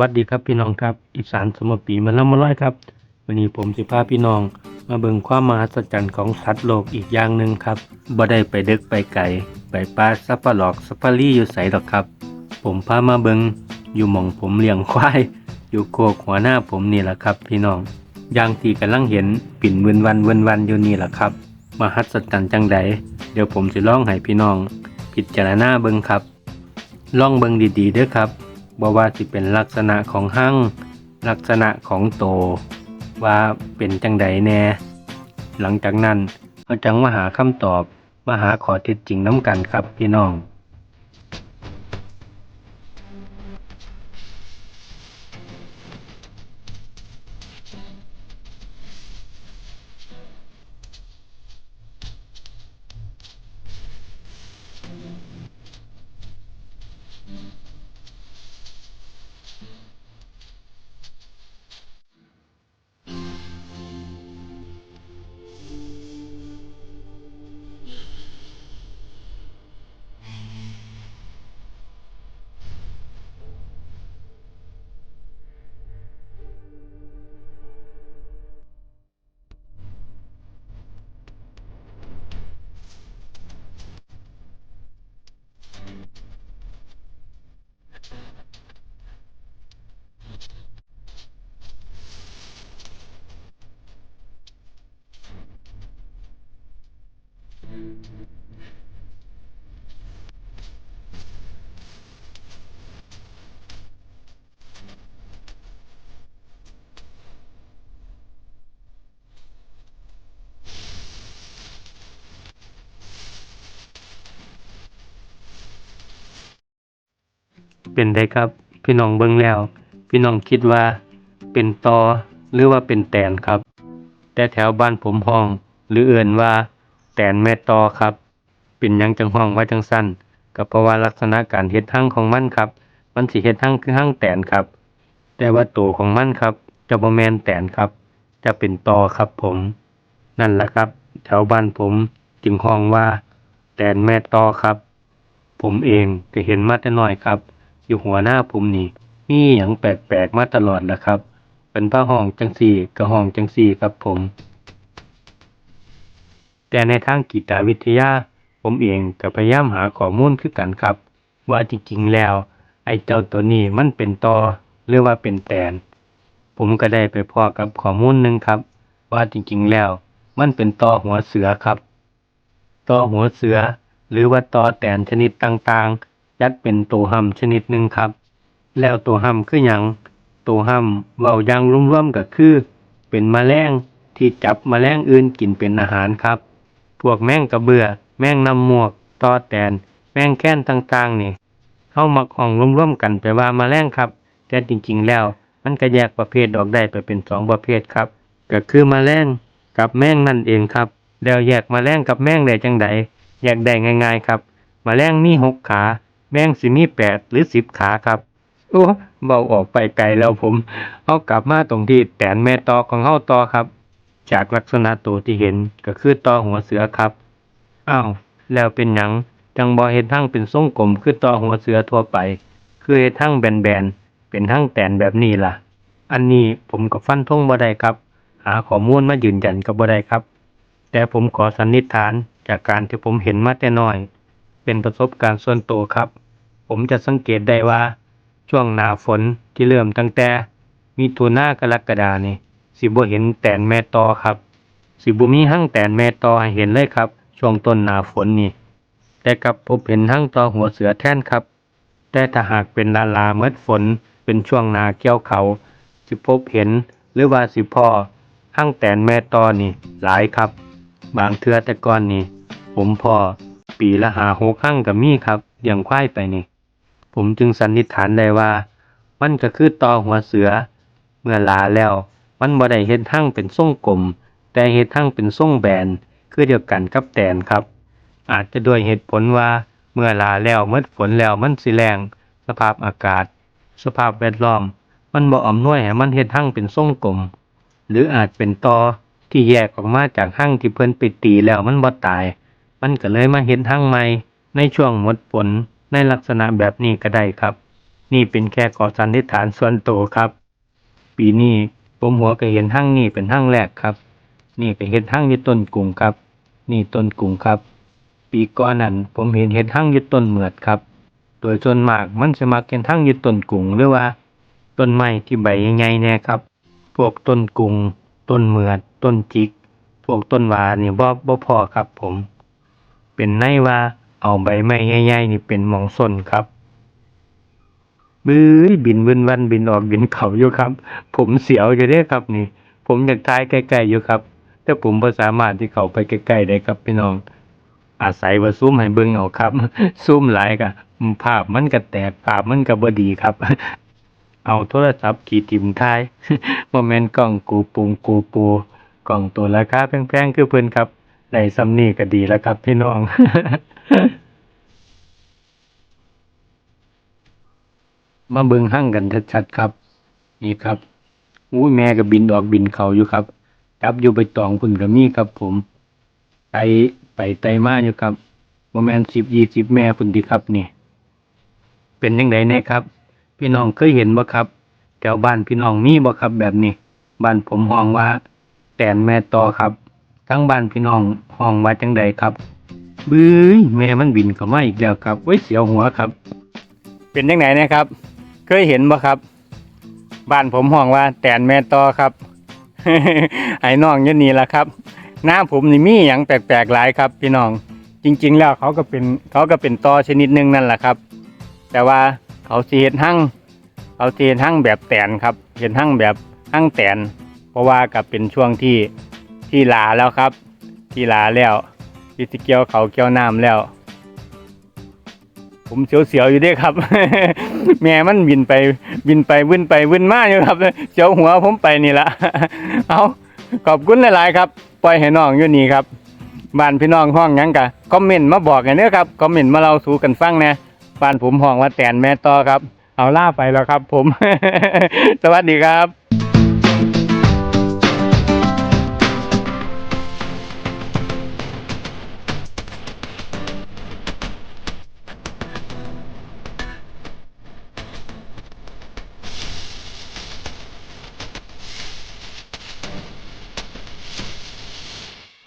วัสดีครับพี่น้องครับอีสานสมปีมันละมาร้อยครับวันนี้ผมจะพาพี่น้อง มาเบิ่งความมหัศจรรย์ของสัตว์โลกอีกอย่างหนึ่งครับบ่ได้ไปเดึกไปไก่ไปป่าซัฟฟาหลอกซัฟฟารีอยู่ใสดอกครับ ผมพามาเบิงอยู่หม่องผมเลี้ยงควายอยู่โคกหัวหน้าผมนี่แหละครับ พี่น้องอย่างที่กำลังเห็นปิ่นเวินวันเวินวันอยู่นี่แหละครับมหัศจรรย์จังใดเดี๋ยวผมจะลองให้พี่น้อง พิจารณาเบิงครับลองเบิงดีๆเด้อครับ บ่ว่าสิเป็นลักษณะของหั่งลักษณะของโต ว่าเป็นจังใดแน่ หลังจากนั้นเราจังมาหาคำตอบมาหาข้อเท็จจริงน้ำกันครับพี่น้อง เป็นได้ครับ พี่น้องเบิ่งแล้ว พี่น้องคิดว่าเป็นตอหรือว่าเป็นแตนครับ แต่แถวบ้านผมห้อง หรือเอื่นว่า แตนแม่ตอครับ เป็นยังจังห้องว่าจังสั้นก็เพราะว่าลักษณะการเฮ็ดหั่งของมันครับ มันสิเฮ็ดหั่งคือหั่งแตนครับ แต่ว่าตัวของมันครับจะบ่แมนแตนครับ จะเป็นตอครับผม นั่นแหละครับ แถวบ้านผมจึงห้องว่า แตนแม่ตอครับ ผมเองก็เห็นมาแต่น้อยครับ อยู่หัวหน้าผมนี่ มีหยังแปลกๆมาตลอดนะครับ เป็นผ้าห้องจังสี่กระห้องจังสี่ครับผม แต่ในทางกีตาวิทยา ผมเองก็พยายามหาข้อมูลคือกันครับ ว่าจริงๆแล้ว ไอ้เจ้าตัวนี้มันเป็นตอหรือว่าเป็นแตน ผมก็ได้ไปพอกับข้อมูลหนึ่งครับ ว่าจริงๆแล้ว มันเป็นตอหัวเสือครับตอหัวเสือ หรือว่าตอแตนชนิดต่างๆ จัดเป็นตัวห้ำชนิดหนึ่งครับ แล้วตัวห้ำคือหยังตัวห้ำเว้าอย่างรวมๆก็คือ เป็นมแมลงที่จับมแมลงอื่นกินเป็นอาหารครับ พวกแมงกระเบือ แมงนำหมวกตอแตน แมงแค้นต่างๆ นี่เข้ามักห้องร่วมๆกันไปว่ามาแมลงครับ แต่จริงๆ แล้ว มันก็แยกประเภทออกได้ไปเป็นสองประเภทครับ ก็คือมแมลงกับแมงนั่นเองครับ แล้วแยกมแมลงกับแมงได้จังใดแยกได้ง่าย ๆ ครับมแมลงมีหกขา แมงสิมีแปดหรือสิบขาครับ โอ้เบาออกไปไกลแล้วผมเอากลับมาตรงที่แตนแม่ตอของเฮาต่อครับ จากลักษณะตัวที่เห็นก็คือตอหัวเสือครับ อ้าว แล้วเป็นหยังจังบ่เฮ็ดทั้งเป็นทรงกลมคือตอหัวเสือทั่วไป คือเฮ็ดทั้งแบนๆเป็นทั้งแตนแบบนี้ล่ะ อันนี้ผมก็ฟันธงบ่ได้ครับ หาข้อมูลมายืนยันก็บ่ได้ครับ แต่ผมขอสันนิษฐานจากการที่ผมเห็นมาแต่น้อย เป็นประสบการณ์ส่วนตัวครับ ผมจะสังเกตได้ว่า ช่วงหน้าฝนที่เริ่มตั้งแต่ มีถุนากรกฎานี่สิบ่เห็นแตนแม่ตอครับ สิบ่มีหั่งแตนแม่ตอให้เห็นเลยครับ ช่วงต้นหน้าฝนนี่ แต่กับพบเห็นหั่งตอหัวเสือแท่นครับ แต่ถ้าหากเป็นลาลาเมื่อฝนเป็นช่วงหนาเกี่ยวเขา สิพบเห็นหรือว่าสิพ่อหั่งแตนแม่ตอนี่หลายครับ บางเทือแต่ก่อนนี่ ผมพอปีละหาหกหั่งกับมีครับเลี้ยงควายไปนี่ ผมจึงสันนิษฐานได้ว่า มันก็คือตอหัวเสือ เมื่อลาแล้ว มันบ่ได้เฮ็ดหั่งเป็นทรงกลม แต่เฮ็ดหั่งเป็นทรงแบน คือเดียวกันกับแตนครับ อาจจะด้วยเหตุผลว่าเมื่อลาแล้วเมื่อฝนแล้วมันสิแรงสภาพอากาศ สภาพแวดล้อม มันบ่อำนวยให้มันเฮ็ดหั่งเป็นทรงกลม หรืออาจเป็นตอที่แยกออกมาจากหั่งที่เพิ่นไปตีแล้วมันบ่ตาย มันก็เลยมาเฮ็ดหั่งใหม่ในช่วงหมดฝน ในลักษณะแบบนี้ก็ได้ครับ นี่เป็นแค่ขอสันนิษฐานส่วนตัวครับ ปีนี้ผมหัวก็เห็นหั่งนี่เป็นหั่งแรกครับ นี่ก็นเห็นหั่งยู่ต้นกุงครับ นี่ต้นกุงครับ ปีก่อนนั้นผมเห็นเห็ดหั่งยู่ต้นเหมือดครับ โดยส่วนมากมันจะมักเห็นหั่งยู่ต้นกุงหรือว่า ต้นไม้ที่ใบใหญ่ๆแน่ครับ พวกต้นกุงต้นเหมือด ต้นจิก พวกต้นหวานี่บ่บ่พอครับผม เป็นไนว่า เอาใบไม้ใหญ่ๆนี่เป็นหมองส้นครับบื้อบินวันวันบินออกบินเขาอยู่ครับ ผมเสียวอยู่เด้ครับนี่ ผมอยากทายใกล้ๆอยู่ครับ แต่ผมบ่สามารถที่เขาไปใกล้ๆได้ครับพี่น้อง อาศัยว่าซูมให้เบิ่งเอาครับซูมหลายก็ภาพมันก็แตกภาพมันก็บ่ดีครับ เอาโทรศัพท์ขี่ติมท้ายบ่แม่นกล้องกูปุงกูปูกล้องตัวราคาแพงๆคือเพิ่นครับได้ซ้ำนี้ก็ดีแล้วครับพี่น้อง มาเบิงหั่งกันชัดๆครับ นี่ครับอุ้ยแม่ก็บินออกบินเขาอยู่ครับ จับอยู่ใบตองพุ่นก็มีครับ ผมไตไปไตมาอยู่ครับบ่แม่น10 20แม่พุ่นติครับนี่เป็นจังไดแน่ครับ พี่น้องเคยเห็นบ่ครับแถวบ้านพี่น้องมีบ่ครับ แบบนี้บ้านผมห้องว่า แตนแม่ตอครับ ทั้งบ้านพี่น้องห้องว่าจังใดครับ บื้ยแม่มันบินเข้ามาอีกแล้วครับไว้ยเสียวหัวครับ เป็นจังไดนะครับ เคยเห็นบ่ครับ บ้านผมห้องว่า แตนแม่ตอครับ ไอ้น้องยู่นี่ละครับ หน้าผมนี่มีหยังแปลกๆหลายครับ พี่น้อง จริง ๆ แล้วเขาก็เป็นเขาก็เป็นตอชนิดหนึงนั่นแหละครับ แต่ว่าเขาสิเฮ็ดหั่งเขาสิเฮ็ดหั่งแบบแตนครับเฮ็ดหั่งแบบหั่งแตน เพราะว่าก็เป็นช่วงที่ที่ลาแล้วครับ ที่ลาแล้ว ที่สิเกี่ยวเขาเกี่ยวน้ำแล้ว ผมเสียวๆอยู่ด้วยครับ แม่มันบินไปบินไปวิ่นไปวิ่นมาอยู่ครับเสียวหัวผมไปนี่ละเอาขอบคุณหลายๆครับ ปล่อยให้น้องอยู่นี่ครับบ้านพี่น้องห้องยังกะคอมเมนต์มาบอกกันเด้อครับคอมเมนต์มาเล่าสู่กันฟังน่บ้านผมห้องว่าแตนแม่ต่อครับ เอาล่าไปแล้วครับ ผม สวัสดีครับ